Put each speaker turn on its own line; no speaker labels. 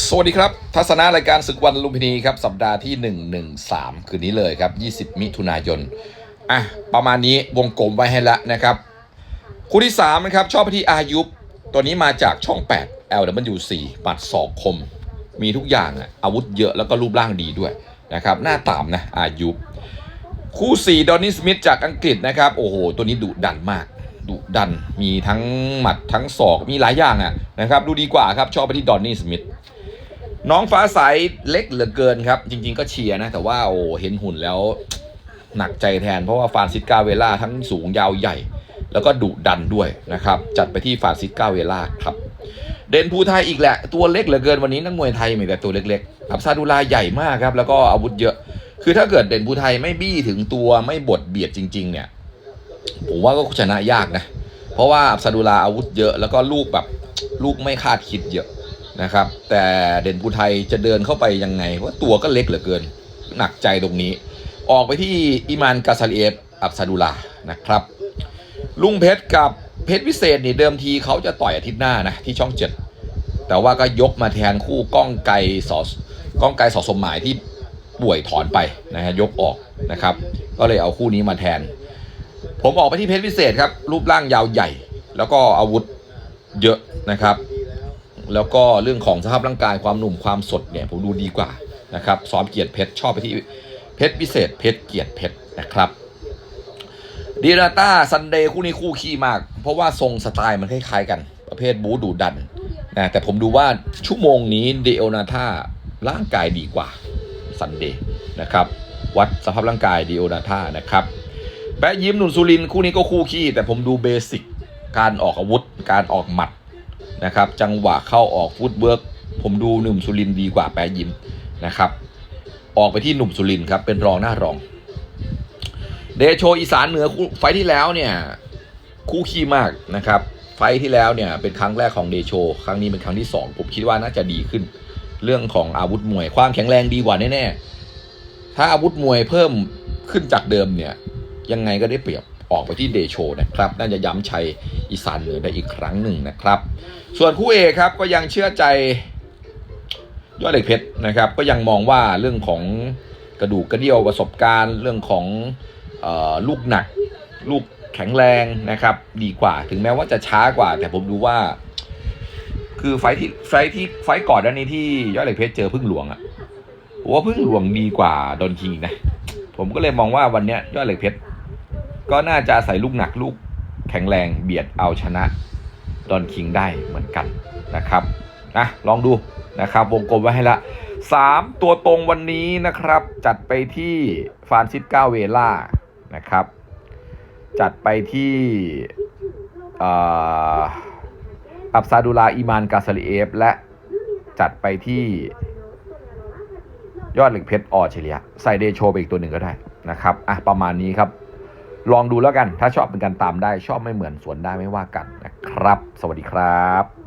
สวัสดีครับ ทัศนะรายการศึกวันลุมพินีครับ สัปดาห์ที่ 113 คืนนี้เลยครับ 20 มิถุนายน อะ ประมาณนี้วงกลมไว้ให้ละนะครับ คู่ที่ 3 นะครับ ชอบไปที่อายุบตัวนี้มาจากช่อง 8 LW4 ปัดศอกคม มีทุกอย่างอะอาวุธเยอะแล้วก็รูปร่างดีด้วยนะครับ หน้าตามนะอายุบคู่ 4 ดอนนี่สมิธจากอังกฤษนะครับ โอ้โห ตัวนี้ดุดันมากดุดัน มีทั้งหมัดทั้งศอก มีหลายอย่างอะนะครับ ดูดีกว่าครับ ชอบไปที่ดอนนี่สมิธ น้องฟ้าใสเล็กเหลือเกินครับ จริง ๆ ก็เชียร์นะ แต่ว่าโอ้เห็นหุ่นแล้วหนักใจแทนเพราะว่าฟานซิสกาเวล่าทั้งสูงยาวใหญ่ แล้วก็ดุดันด้วยนะครับ จัดไปที่ฟานซิสกาเวล่าครับ เด่นภูไทยอีกแหละ ตัวเล็กเหลือเกินวันนี้นักมวยไทยมีแต่ตัวเล็กๆอับซาดูลาใหญ่มากครับแล้วก็อาวุธเยอะ คือถ้าเกิดเด่นภูไทยไม่บี้ถึงตัวไม่บดเบียดจริง ๆ เนี่ยผมว่าก็ชนะยากนะ เพราะว่าอับซาดูลาอาวุธเยอะแล้วก็ลูกแบบลูกไม่คาดคิดเยอะ นะครับ แต่เด่นภูไทยจะเดินเข้าไปยังไง เพราะตัวก็เล็กเหลือเกิน หนักใจตรงนี้ ออกไปที่อิมานกาซาเลฟอับซาดูลานะครับ ลุงเพชรกับเพชรวิเศษนี่เดิมทีเขาจะต่อยอาทิตย์หน้านะที่ช่องเจ็ดแต่ว่าก็ยกมาแทนคู่ก้องไกสอก้องไกสอสมหมายที่ป่วยถอนไปนะฮะยกออกนะครับ ก็เลยเอาคู่นี้มาแทน ผมออกไปที่เพชรวิเศษครับ รูปร่างยาวใหญ่ แล้วก็อาวุธเยอะนะครับ แล้วก็เรื่องของสภาพร่างกายความหนุ่มความสดเนี่ยผมดูดีกว่านะครับซ้อมเกียรติเพชรชอบไปที่เพชรพิเศษเพชรเกียรติเพชรนะครับดีราต้าซันเดย์คู่นี้คู่ขี้มาก เพราะว่าทรงสไตล์มันคล้ายๆกัน ประเภทบูดูดันนะแต่ผมดูว่าชั่วโมงนี้เดโอนาธาร่างกายดีกว่าซันเดย์นะครับวัดสภาพร่างกายเดโอนาธานะครับแปะยิ้มหนุนสุรินคู่นี้ก็คู่ขี้แต่ผมดูเบสิกการออกอาวุธ การออกหมัด นะครับ จังหวะเข้าออกฟุตเวิร์กผมดูหนุ่มสุรินดีกว่าแปรยิมนะครับ ออกไปที่หนุ่มสุรินครับ เป็นรองหน้ารอง เดโชอีสานเหนือไฟที่แล้วเนี่ย คู่ขี้มากนะครับ ไฟท์ที่แล้วเนี่ยเป็นครั้งแรกของเดโช ครั้งนี้เป็นครั้งที่สองผมคิดว่าน่าจะดีขึ้น เรื่องของอาวุธมวย ความแข็งแรงดีกว่าแน่ๆถ้าอาวุธมวยเพิ่มขึ้นจากเดิมเนี่ย ยังไงก็ได้เปรียบ ออกไปที่เดโชนะครับ น่าจะย้ำชัยอีสานเหนือได้อีกครั้งหนึ่งนะครับ ส่วนคู่เอกครับก็ยังเชื่อใจยอดเหล็กเพชรนะครับ ก็ยังมองว่าเรื่องของกระดูกกระเดี่ยวประสบการณ์ เรื่องของออลูกหนัก ลูกแข็งแรงนะครับ ดีกว่าถึงแม้ว่าจะช้ากว่า แต่ผมดูว่า คือไฟที่ไฟที่ไฟก่อนด้านนี้ที่ยอดเหล็กเพชรเจอพึ่งหลวงอะผมว่าพึ่งหลวงดีกว่าดอนคิงอีนะผมก็เลยมองว่าวันเนี้ยยอดเหล็กเพชร ก็น่าจะใส่ลูกหนักลูกแข็งแรงเบียดเอาชนะดอนคิงได้เหมือนกันนะครับนะลองดูนะครับวงกลมไว้ให้ละสามตัวตรงวันนี้นะครับ จัดไปที่ฟานซิสกาเวล่านะครับ จัดไปที่อับซาดูลาอีมานกาซาลีเอฟ และจัดไปที่ยอดเหล็กเพชรออเฉลียใส่เดโชไปอีกตัวหนึ่งก็ได้นะครับอะประมาณนี้ครับ ลองดูแล้วกัน ถ้าชอบเป็นการตามได้ ชอบไม่เหมือนสวนได้ไม่ว่ากันนะครับ สวัสดีครับ